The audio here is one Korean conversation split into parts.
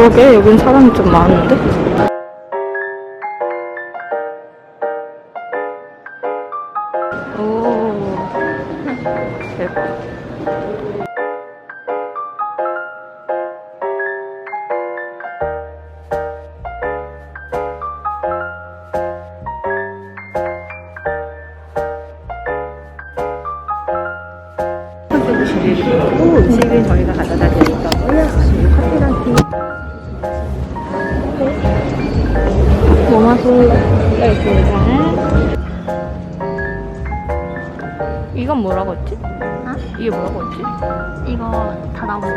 그러게 여긴 사람이 좀 많은데? 오 대박 오, 음식은 저희가 가져다 드릴 네, 있습니다. 이건 뭐라고 했지? 어? 이게 뭐라고 했지? 이거 다 거.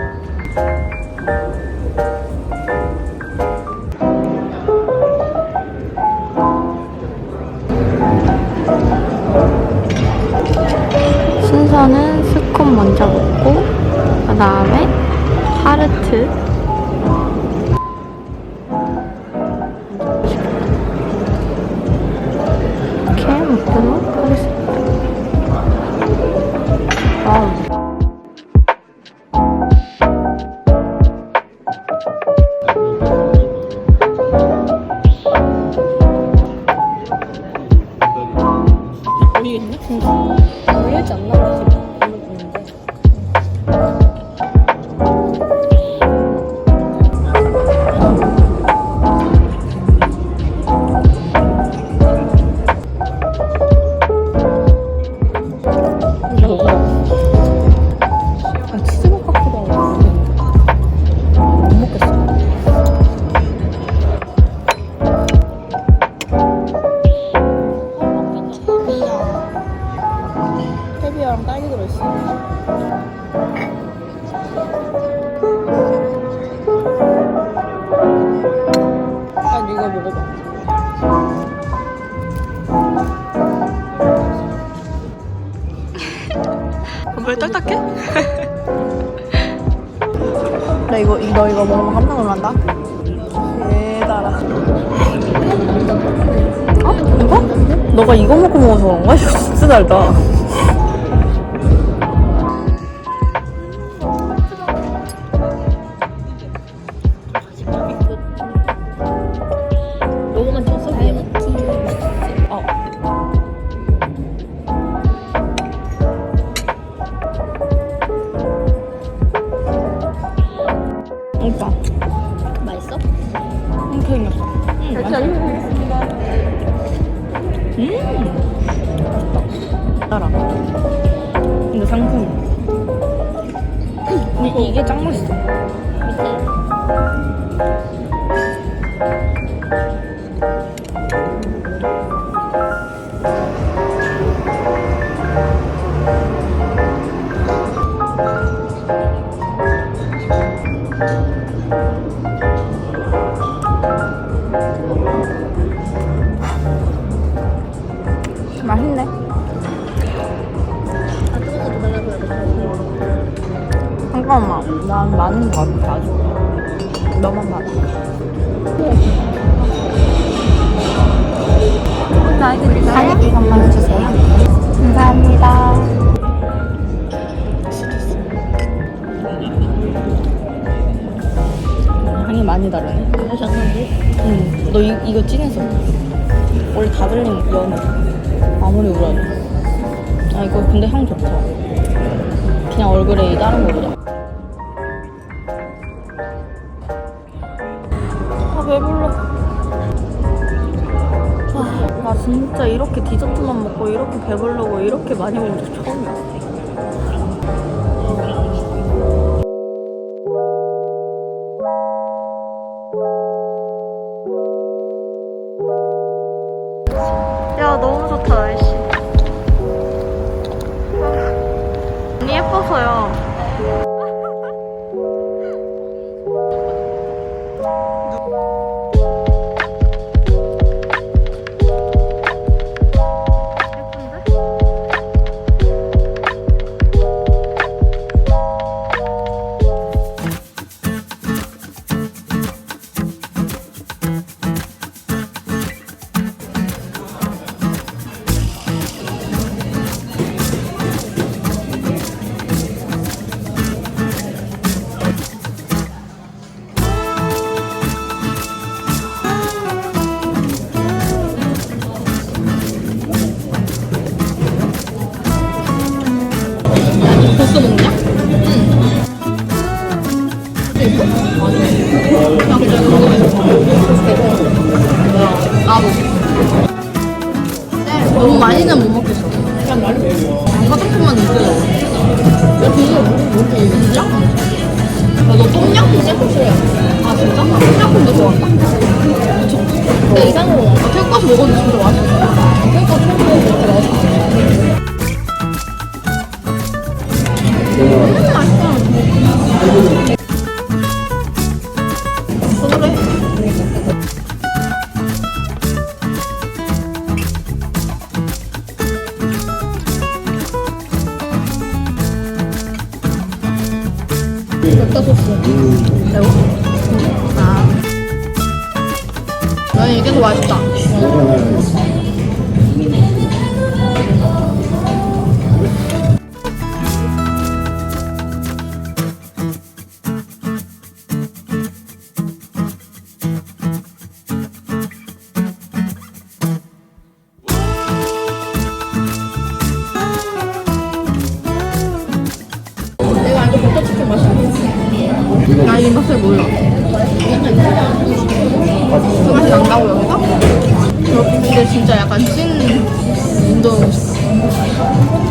순서는 스콘 먼저 먹고 그 다음에 타르트 보이겠네? 보이지 않나? 왜 딱딱해? 나 이거 이- 너 이거 먹으면 깜짝 놀란다. 대달아. 어? 이거? 너가 이거 먹고 먹어서 그런가? 이거 진짜 달다. 오빠, 맛있어? 이렇게 생겼어. 응, 맛있어. 음, 맛있다. 따라. 근데 상큼해. 근데 이게 짱 맛있어. 맛있네. 잠깐만, 난 많은 것 같아, 아직. 너만 많아. 딸기 선물해 주세요. 감사합니다. 많이 다르네. 하셨는데? 응. 너 이, 이거 진해서. 원래 다블링 연해. 아무리 우려도. 아, 이거 근데 향 좋다. 그냥 얼그레이 다른 거보다. 아, 배불러. 아, 나 진짜 이렇게 디저트만 먹고 이렇게 배부르고 이렇게 많이 먹은 적 처음이야. 야 예뻐서요 벌써 먹냐? 응. 아니. 그냥 그냥. 너무 많이는 못 먹겠어. 그냥 말해. 화장품만 있고. 야, 그거 뭐, 진짜? 야, 너 똠양꿍 셰프 싫어. 아, 진짜? 똠양꿍도 좋아한다. 근데 이상으로. 아, 태국 가서 먹었는데 진짜 맛있어. 이게 더 맛있다. 그 맛이 난다고 여기가? 근데 진짜 약간 찐 음식.